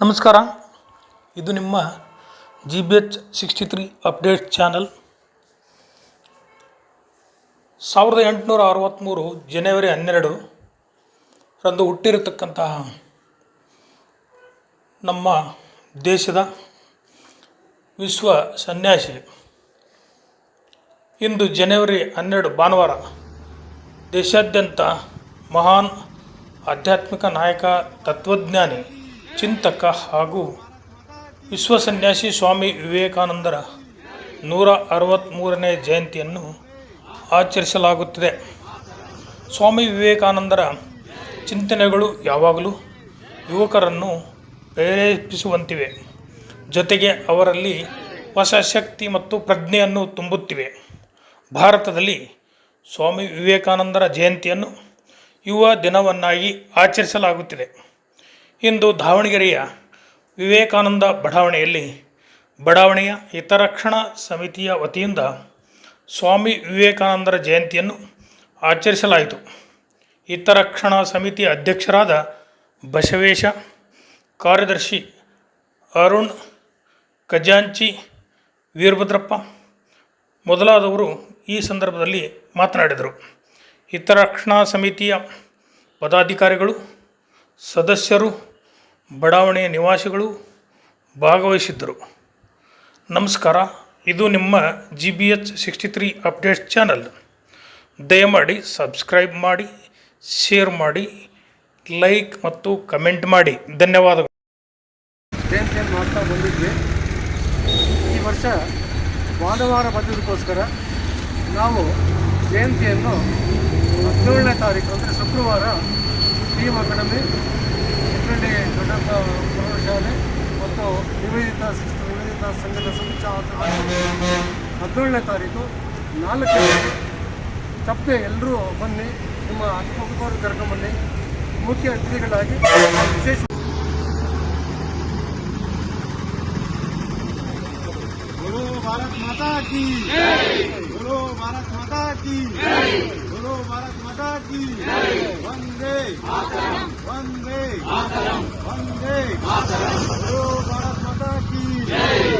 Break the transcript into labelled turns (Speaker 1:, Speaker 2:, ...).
Speaker 1: ನಮಸ್ಕಾರ. ಇದು ನಿಮ್ಮ G B H sixty three update channel ಸಾವಿರದ ಎಂಟುನೂರ ಅರವತ್ತ್ಮೂರು ಜನವರಿ ಹನ್ನೆರಡು ರಂದು ಹುಟ್ಟಿರತಕ್ಕಂತಹ ನಮ್ಮ ದೇಶದ ವಿಶ್ವ ಸನ್ಯಾಸಿ. ಇಂದು ಜನವರಿ ಹನ್ನೆರಡು, ಭಾನುವಾರ ದೇಶಾದ್ಯಂತ ಮಹಾನ್ ಆಧ್ಯಾತ್ಮಿಕ ನಾಯಕ, ತತ್ವಜ್ಞಾನಿ ಚಿಂತಕ ಹಾಗೂ ವಿಶ್ವಸನ್ಯಾಸಿ ಸ್ವಾಮಿ ವಿವೇಕಾನಂದರ ನೂರ ಅರವತ್ತ್ಮೂರನೇ ಜಯಂತಿಯನ್ನು ಆಚರಿಸಲಾಗುತ್ತಿದೆ. ಸ್ವಾಮಿ ವಿವೇಕಾನಂದರ ಚಿಂತನೆಗಳು ಯಾವಾಗಲೂ ಯುವಕರನ್ನು ಪ್ರೇರೇಪಿಸುವಂತಿವೆ. ಜೊತೆಗೆ ಅವರಲ್ಲಿ ಹೊಸ ಶಕ್ತಿ ಮತ್ತು ಪ್ರಜ್ಞೆಯನ್ನು ತುಂಬುತ್ತಿವೆ. ಭಾರತದಲ್ಲಿ ಸ್ವಾಮಿ ವಿವೇಕಾನಂದರ ಜಯಂತಿಯನ್ನು ಯುವ ದಿನವನ್ನಾಗಿ ಆಚರಿಸಲಾಗುತ್ತಿದೆ. ಇಂದು ದಾವಣಗೆರೆಯ ವಿವೇಕಾನಂದ ಬಡಾವಣೆಯಲ್ಲಿ ಬಡಾವಣೆಯ ಹಿತರಕ್ಷಣಾ ಸಮಿತಿಯ ವತಿಯಿಂದ ಸ್ವಾಮಿ ವಿವೇಕಾನಂದರ ಜಯಂತಿಯನ್ನು ಆಚರಿಸಲಾಯಿತು. ಹಿತರಕ್ಷಣಾ ಸಮಿತಿ ಅಧ್ಯಕ್ಷರಾದ ಬಸವೇಶ, ಕಾರ್ಯದರ್ಶಿ ಅರುಣ್, ಖಜಾಂಚಿ, ವೀರಭದ್ರಪ್ಪ ಮೊದಲಾದವರು ಈ ಸಂದರ್ಭದಲ್ಲಿ ಮಾತನಾಡಿದರು. ಹಿತರಕ್ಷಣಾ ಸಮಿತಿಯ ಪದಾಧಿಕಾರಿಗಳು ಸದಸ್ಯರು, ಬಡಾವಣೆಯ ನಿವಾಸಿಗಳು ಭಾಗವಹಿಸಿದ್ದರು. ನಮಸ್ಕಾರ, ಇದು ನಿಮ್ಮ G B H sixty three update channel ದಯಮಾಡಿ ಸಬ್ಸ್ಕ್ರೈಬ್ ಮಾಡಿ ಶೇರ್ ಮಾಡಿ ಲೈಕ್ ಮತ್ತು ಕಮೆಂಟ್ ಮಾಡಿ. ಧನ್ಯವಾದಗಳು.
Speaker 2: ಜಯಂತಿಯನ್ನು ಮಾಡ್ತಾ ಬಂದಿದ್ವಿ. ಈ ವರ್ಷ ಭಾನುವಾರ ಬಂದಿದ್ದಕ್ಕೋಸ್ಕರ ನಾವು ಜಯಂತಿಯನ್ನು ಹದಿನೇಳನೇ ತಾರೀಕು ಅಂದರೆ ಶುಕ್ರವಾರ ಟೀಮ್ ಅಕಾಡೆಮಿ ಚಿಕ್ಕಳ್ಳಿ ದೊಡ್ಡಪ್ಪ ಪ್ರೌಢಶಾಲೆ ಮತ್ತು ನಿವೇದಿತ ಶಿಸ್ತು, ನಿವೇದಿತ ಸಂಘದ ಸಂಯುಕ್ತ ಹದಿನೇಳನೇ ತಾರೀಕು ನಾಲ್ಕು ತಪ್ಪೆ ಎಲ್ಲರೂ ಬನ್ನಿ, ನಿಮ್ಮ ಅಕ್ಕಪಕ್ಕವರು ಕರ್ಕೊಂಡ್ಬನ್ನಿ ಮುಖ್ಯ ಅತಿಥಿಗಳಾಗಿ ವಿಶೇಷ ಭಾರತ್ ಮಾತಾ ಕಿ की वंदे वंदे वंदे ओ भारत माता की जय